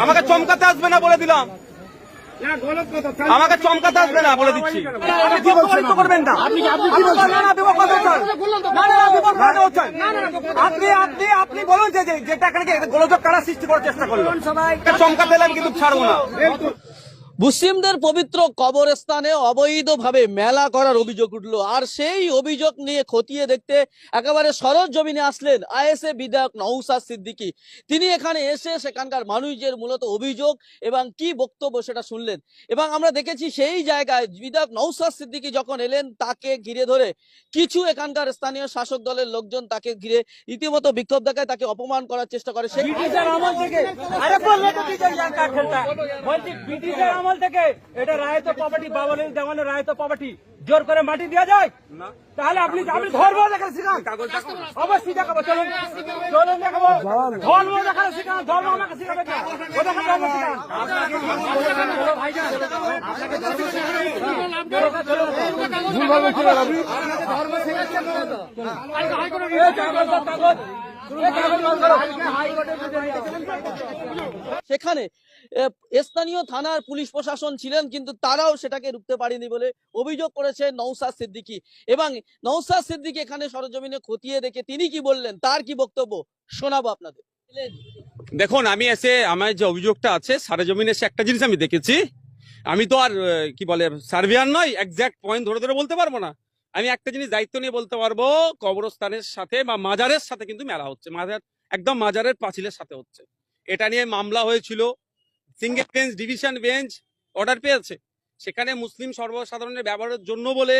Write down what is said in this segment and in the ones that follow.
আমাকে চমকাতে আসবে না বলে দিলাম। আমাকে চমকাতে আসবে না বলে দিচ্ছি। করবেন না আপনি আপনি আপনি বলুন যে- যেটা এখানে গোলযোগ কারা সৃষ্টি করার চেষ্টা করল? চমকাতে এলাম কিন্তু ছাড়বো না। মুসলিমদের পবিত্র কবরস্থানে অবৈধভাবে মেলা করার অভিযোগ উঠল। আর সেই অভিযোগ নিয়ে খতিয়ে দেখতে একেবারে সরজ জমিনে আসলেন আইএসএ বিধায়ক নৌসাদ সিদ্দিকী। তিনি এখানে এসে সেখানকার মানুষদের মূলত অভিযোগ এবং কি বক্তব্য সেটা শুনলেন। এবং আমরা দেখেছি সেই জায়গায় বিধায়ক নৌসাদ সিদ্দিকি যখন এলেন, তাকে ঘিরে ধরে কিছু এখানকার স্থানীয় শাসক দলের লোকজন তাকে ঘিরে রীতিমতো বিক্ষোভ দেখায়, তাকে অপমান করার চেষ্টা করে। সেই আমল থেকে এটা রায়ত প্রপার্টি বাবলের দেওয়ানো রায়ত প্রপার্টি জোর করে মাটি দেওয়া যায়? তাহলে আপনি আপনি ধর্ম দেখালে শিখান অবশ্যই দেখাবো চলুন। চলুন দেখাবো। ধর্ম দেখালে শিখান ধর্ম আমাকে শিখাবে হবে শিখান সেখানে স্থানীয় থানার পুলিশ প্রশাসন ছিলেন, কিন্তু তারাও সেটাকে রুখতে পারেনি বলে অভিযোগ করেছে নৌসাদ সিদ্দিকী। এবং নৌসাদ সিদ্দিকী এখানে সরজমিনে খতিয়ে দেখে তিনি কি বললেন, তার কি বক্তব্য? শোনাবো আপনাদের। দেখুন, আমি এসে আমার যে অভিযোগটা আছে সারা জমিনে এসে একটা জিনিস আমি দেখেছি। আমি তো আর কি বলে, সার্ভেয়ার নয় একজ্যাক্ট পয়েন্ট ধরে ধরে বলতে পারব না। আমি একটা জিনিস দায়িত্ব নিয়ে বলতে পারব, কবরস্থানের সাথে বা মাজারের সাথে কিন্তু মেলা হচ্ছে। মাজার, একদম মাজারের পাঁচিলের সাথে হচ্ছে। এটা নিয়ে মামলা হয়েছিল। Single bench division bench order পেয়েছে। সেখানে মুসলিম সর্বসাধারণের ব্যবহারের জন্য বলে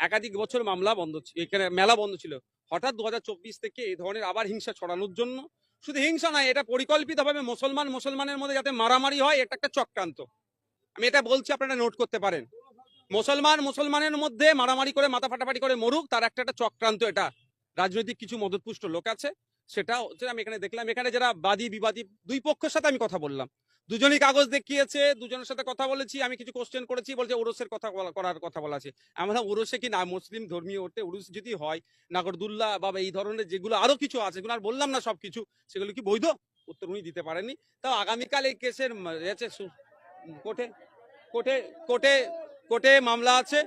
একাধিক বছর মামলা বন্ধ ছিল এখানে মেলা বন্ধ ছিল। হঠাৎ দু হাজার চব্বিশ থেকে এই ধরনের আবার হিংসা ছড়ানোর জন্য, শুধু হিংসা নয়, এটা পরিকল্পিতভাবে মুসলমান, মুসলমানের মধ্যে যাতে মারামারি হয়, এটা একটা চক্রান্ত। আমি এটা বলছি, আপনারা নোট করতে পারেন। মুসলমান মুসলমানের মধ্যে মারামারি করে, মাথা ফাটাফাটি করে মরুক, তার একটা একটা চক্রান্ত এটা। রাজনৈতিক কিছু মদতপুষ্ট লোক আছে, সেটা হচ্ছে আমি এখানে দেখলাম। এখানে যারা বাদী, বিবাদী, দুই পক্ষের সাথে আমি কথা বললাম। দুজনই কাগজ দেখিয়েছে, দুজনের সাথে কথা বলেছি, আমি কিছু কোশ্চেন করেছি, বলছে ওরসের কথা করার কথা বলা আছে। আমরা ওরসে কি না, মুসলিম ধর্মীয় ওঠে উরুস যদি হয় নাগরদুল্লাহ বা এই ধরনের যেগুলো আরও কিছু আছে সেগুলো আর বললাম না সব কিছু সেগুলো কি বৈধ? উত্তর উনি দিতে পারেনি তাও আগামীকাল এই কেসের কোর্টে কোর্টে কোর্টে কোর্টে মামলা আছে,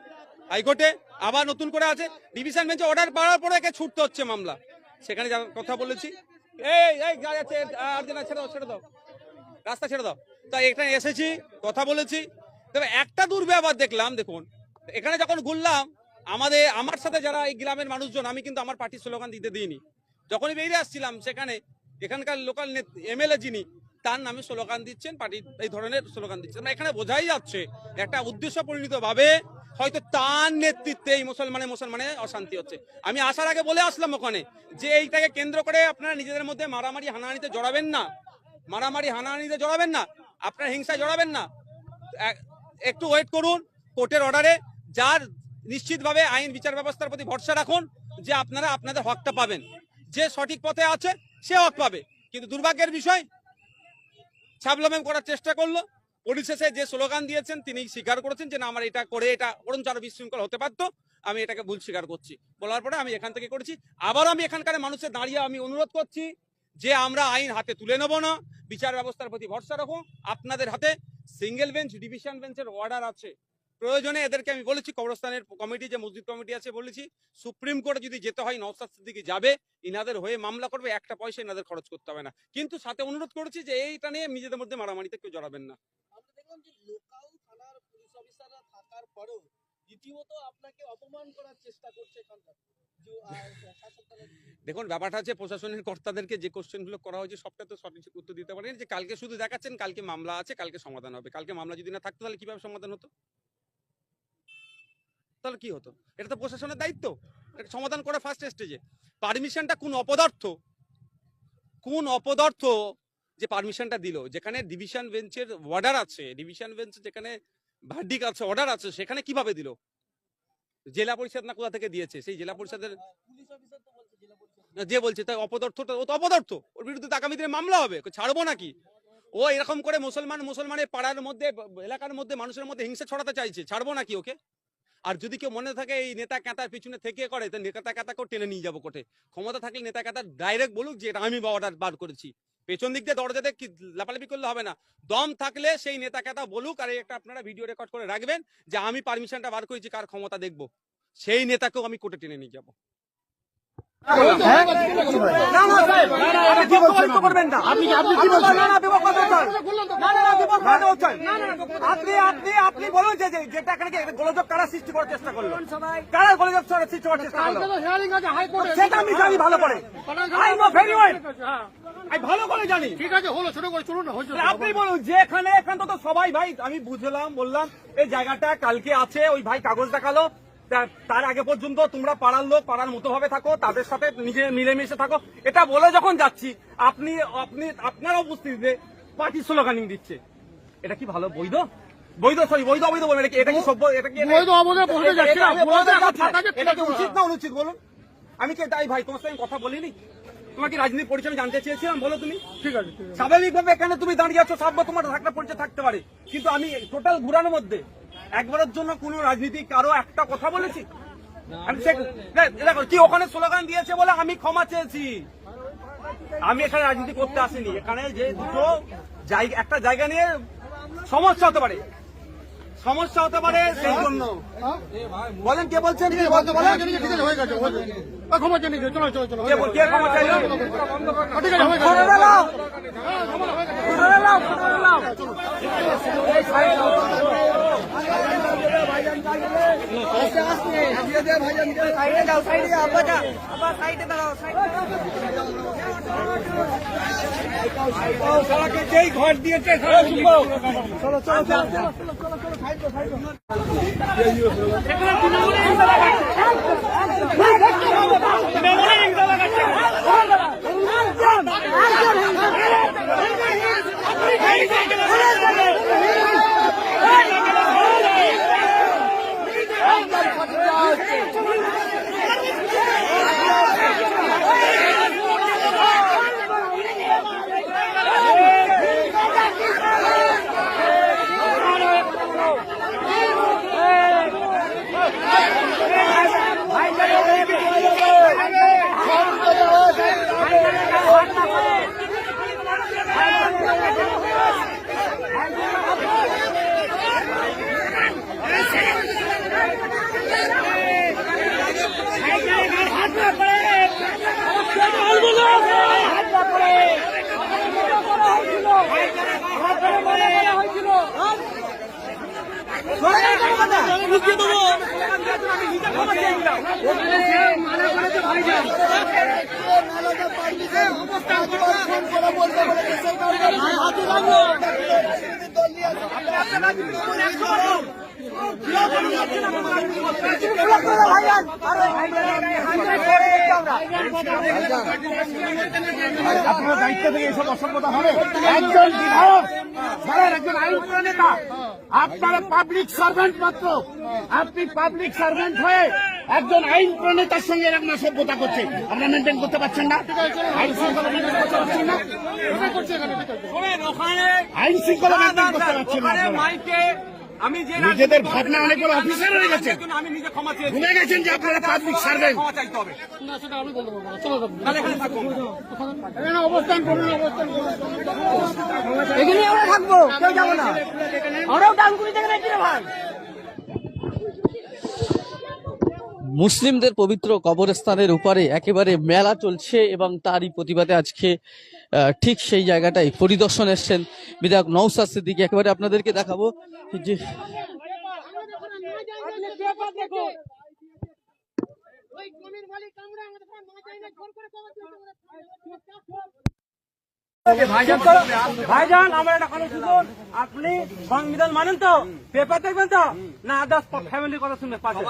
হাইকোর্টে আবার নতুন করে আছে। ডিভিশন বেঞ্চে অর্ডার পাওয়ার পরে একে ছুটতে হচ্ছে মামলা। সেখানে কথা বলেছি। এই ছেড়ে দাও ছেড়ে দাও। রাস্তা ছেড়ে দাও। তাই এখানে এসেছি, কথা বলেছি। তবে একটা দুর্ব্যবহার দেখলাম, দেখুন। এখানে যখন ঘুরলাম, আমাদের, আমার সাথে যারা এই গ্রামের মানুষজন, আমি কিন্তু আমার পার্টির স্লোগান দিতে দিইনি। যখনই বেরিয়ে আসছিলাম সেখানে, এখানকার লোকাল এমএলএ যিনি তার নামে স্লোগান দিচ্ছেন, পার্টির এই ধরনের স্লোগান দিচ্ছেন। মানে এখানে বোঝাই যাচ্ছে, একটা উদ্দেশ্য পরিণত ভাবে হয়তো তার নেতৃত্বে এই মুসলমানে মুসলমানে অশান্তি হচ্ছে। আমি আসার আগে বলে আসলাম ওখানে যে এইটাকে কেন্দ্র করে আপনারা নিজেদের মধ্যে মারামারি, হানাহানিতে জড়াবেন না। মারামারি, হানাহানিতে জড়াবেন না। আপনার হিংসায় জড়াবেন না। একটু ওয়েট করুন, কোর্টের অর্ডারে যার নিশ্চিতভাবে আইন, বিচার ব্যবস্থার প্রতি ভরসা রাখুন যে আপনারা আপনাদের হকটা পাবেন। যে সঠিক পথে আছে, সে হক পাবে। কিন্তু দুর্ভাগ্যের বিষয় ছাবলামেম করার চেষ্টা করল। পরিশেষে যে স্লোগান দিয়েছেন, তিনি স্বীকার করেছেন যে, না, আমার এটা করে এটা বরঞ্চ আরও বিশৃঙ্খল হতে পারত। আমি এটাকে ভুল স্বীকার করছি। বলার পরে আমি এখান থেকে করেছি। আবার আমি এখানকার মানুষের দাঁড়িয়ে আমি অনুরোধ করছি যে, আমরা আইন হাতে তুলে নেব না। বিচার ব্যবস্থার প্রতি ভরসা রাখো আপনাদের হাতে সিঙ্গেল বেঞ্চ ডিভিশন বেঞ্চের অর্ডার আছে। প্রয়োজনে এদেরকে আমি বলেছি কবরস্থানের কমিটি যে মসজিদ কমিটি আছে বলেছি সুপ্রিম কোর্টে যদি যেতে হয় নওসাদ সিদ্দিকি যাবে ইনাদের হয়ে মামলা করবে একটা পয়সা ইনাদের খরচ করতে হবে না। কিন্তু সাথে অনুরোধ করেছি যে এইটা নিয়ে নিজেদের মধ্যে মারামারিতে কেউ জড়াবেন না। দেখুন ব্যাপারটা হচ্ছে প্রশাসনের কর্তাদেরকে যে কোশ্চেনগুলো করা হয়েছে সবটা তো সঠিক উত্তর দিতে পারেন যে কালকে শুধু দেখাচ্ছেন কালকে মামলা আছে কালকে সমাধান হবে। কালকে মামলা যদি না থাকতো তাহলে কীভাবে সমাধান হতো? তাহলে কি হতো? এটা তো প্রশাসনের দায়িত্ব। এটা সমাধান করে ফার্স্ট স্টেজে পারমিশনটা কোন অপদার্থ? কোন অপদার্থ যে পারমিশনটা দিল? যেখানে ডিভিশন বেঞ্চের অর্ডার আছে ডিভিশন বেঞ্চ যেখানে ভার্ডিক আছে অর্ডার আছে সেখানে কীভাবে দিল? জেলা পরিষদ না কোথা থেকে দিয়েছে? সেই জেলা পরিষদের যে বলছে তাই অপদার্থটা ও তো অপদার্থ। ওর বিরুদ্ধে আগামী দিনে মামলা হবে। ছাড়বো নাকি? ও এরকম করে মুসলমান মুসলমানের পাড়ার মধ্যে এলাকার মধ্যে মানুষের মধ্যে হিংসা ছড়াতে চাইছে। ছাড়বো নাকি ওকে? আর যদি কেউ মনে থাকে এই নেতা কাতার পিছনে থেকে করে, তো নেতা ক্যাতাকেও টেনে নিয়ে যাব কোটে ক্ষমতা থাকলে নেতা কাতার ডাইরেক্ট বলুক যে, এটা আমি অর্ডার বার করেছি। পেছন দিক দিয়ে দরজাতে লাপালাপি করলে হবে না। দম থাকলে সেই নেতা কাতা বলুক আর একটা আপনারা ভিডিও রেকর্ড করে রাখবেন যে, আমি পারমিশনটা বার করেছি, কার ক্ষমতা দেখব? সেই নেতাকেও আমি কোর্টে টেনে নিয়ে যাব। আপনি বলুন, যে যেটা এখানে গোলযোগ কারা সৃষ্টি করার চেষ্টা করল কারা গোলযোগ সৃষ্টি করার চেষ্টা করল সেটা আমি জানি ভালো করে জানি ঠিক আছে আপনি বলুন যে এখানে এখানে তো সবাই ভাই, আমি বুঝলাম, বললাম, এই জায়গাটা কালকে আছে, ওই ভাই কাগজ দেখাল তার আগে পর্যন্ত তোমরা পাড়ার লোক পাড়ার মতো ভাবে থাকো তাদের সাথে নিজে মিলেমিশে থাকো। এটা বলে যখন যাচ্ছি আপনি আপনি আপনার উপস্থিতিতে পার্টি স্লোগানিং দিচ্ছে। এটা কি ভালো? বৈধ? বৈধ সরি বৈধ অবৈধ বলবেন। এটা কি- এটা কি সভ্য এটা কি বৈধ অবৈধ বলতে যাচ্ছি না, এটা- কি উচিত না। অনুচিত বলুন? আমি কি তাই ভাই তোমার সঙ্গে কথা বলিনি? তোমার কি রাজনীতি পরিচয় জানতে চেয়েছিলাম বলো তুমি? ঠিক আছে ঠিক আছে। স্বাভাবিকভাবে এখানে তুমি দাঁড়িয়ে আছো সাব্য তোমার থাকলে পরিচয় থাকতে পারে। কিন্তু আমি টোটাল ঘুরানোর মধ্যে একবারের জন্য কোন রাজনীতি কারও একটা কথা বলেছি? আমি দেখো কি ওখানে স্লোগান দিয়েছে বলে আমি ক্ষমা চেয়েছি। আমি এখানে রাজনীতি করতে আসিনি। এখানে যে দুটো জায়গা একটা জায়গা নিয়ে সমস্যা হতে পারে। সমস্যা হতে পারে সেই জন্য। বলেন কে বলছেন? কে বলতে ও, ক্ষমা চেয়ে নিয়েছে, চলো ও, ঠিক আছে হয়ে গেছে ফটো দাও ফটো দাও ফটো দাও যেই ঘর দিয়েছে চলো চলো চলো আপনার দায়িত্ব থেকে এসব অসভ্যতা হবে। একজন বিধায়ক একজন আইন প্রণেতা আপনারা পাবলিক সার্ভেন্ট মাত্র। আপনি পাবলিক সার্ভেন্ট হয়ে একজন আইন প্রণেতার সঙ্গে এরকম সভ্যতা করছে আপনারা মেনটেন করতে পারছেন না? আইন শৃঙ্খলা মেনটেন করতে পারছেন না? আইন শৃঙ্খলা মেনটেন করতে পারছেন না আমি যে নিজেদের ভাবনা অনেক বড় অফিসার হয়ে গেছে। আমি নিজে ক্ষমা চেয়েছি। ভুলে গেছেন যে আপনারা পাবলিক সার্ভেন্ট ক্ষমা চাইতে হবে। না সেটা আমি বলতে পারব না। চলো চলো। এখানে অবস্থান করুন অবস্থান করুন। এখানে আমরা থাকব কেউ যাব না। আমরাও ডানকুনি থেকে রে ভাই মুসলিমদের পবিত্র কবরস্থানের উপরে একেবারে মেলা চলছে এবং তারই প্রতিবাদে আজকে ঠিক সেই জায়গাটাই পরিদর্শন এসছেন বিধায়ক নৌসাদ সিদ্দিকি। একেবারে আপনাদেরকে দেখাবো যে ভাইজান আমার একটা কথা শুনুন। আপনি সংবিধান মানেন তো? পেপার দেখবেন তো? না আদার্স ফ্যামিলির কথা শুনবেন পাশে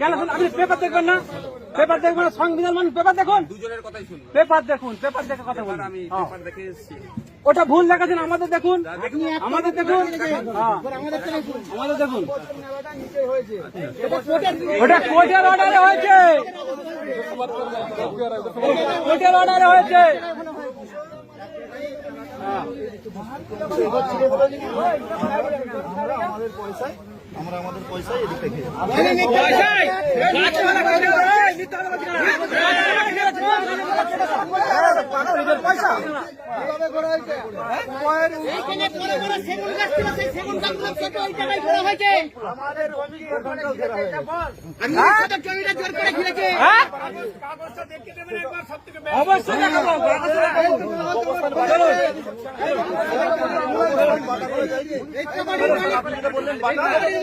কেন শুনুন আপনি পেপার দেখবেন না? পেপার দেখবেন না সংবিধান মানুষ পেপার দেখুন। দুজনের কথাই শুনব। পেপার দেখুন পেপার দেখে কথা বলুন। আমি হ্যাঁ। পেপার দেখে এসেছি। ওটা ভুল দেখাচ্ছেন আমাদের দেখুন। আমাদের দেখুন। হ্যাঁ। আমাদের দেখুন। ওটা কোর্টের অর্ডারে হয়েছে। কোর্টের অর্ডারে হয়েছে। আমাদের পয়সায় এদিক থেকে এইখানে বড় বড় সেগুন গাছ ছিল সেই সেগুন গাছগুলো কেটে ওই জায়গায় ঘোরা হয়েছে আমি সাথে জমিটা জোর করে ঘিরেছে হ্যাঁ? অবশ্যই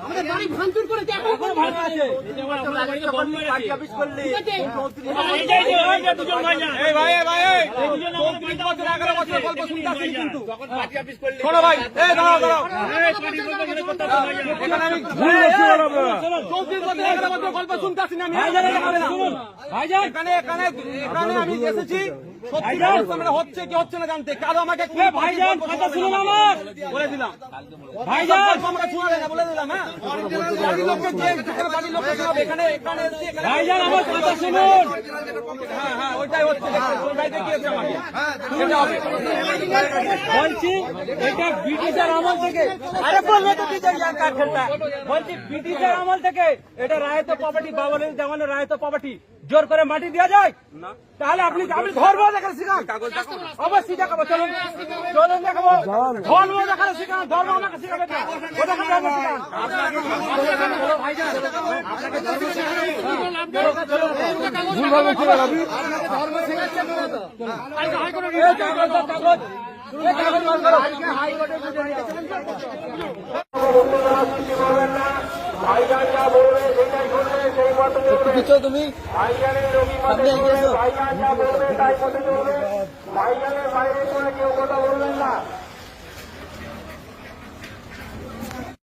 আমাদের বাড়ি ভাঙচুর করেছে এখনও পর্যন্ত ভালো আছে এই ভাই এই ভাই এই চৌত্রিশ বছর এগারো বছর গল্প শুনতে আসছি কিন্তু শোনো ভাই এই দাঁড়াও দাঁড়াও এখানে আমি চৌত্রিশ বছর এগারো বছর গল্প শুনতে আসছি না আমি এখানে এখানে এখানে আমি এসেছি হচ্ছে কি হচ্ছে না জানতে। কারও আমাকে ভাইজান কথা শুনুন আমার। বলে দিলাম। ভাইজান। আমাকে শোনাবে না বলে দিলাম হ্যাঁ? বাড়ির লোককে বাড়ির লোককে শোনাবে এখানে এখানে ভাইজান আমার কথা শুনুন। হ্যাঁ হ্যাঁ ওইটাই হচ্ছে গিয়েছে আমাকে। বলছি এটা ব্রিটিশের আমল থেকে আরে বললে তো ইয়ার কাঠ খেলতা বলছি ব্রিটিশের আমল থেকে এটা রায়ত প্রপার্টি বাবলের জামানের রায়ত প্রপার্টি জোর করে মাটি দেওয়া যায়? তাহলে আপনি আপনি ধর্ম দেখানো শিখান অবশ্যই দেখাবো চলুন। চলুন দেখাবো। ধর্ম দেখানো শিখান ধর্ম আমাকে দেখানো ধর্ম শিখান চলো ভাইজান একটু পিছো তুমি সামনে এগিয়ে ভাইজানের বাইরে কেউ কথা বলবেন না।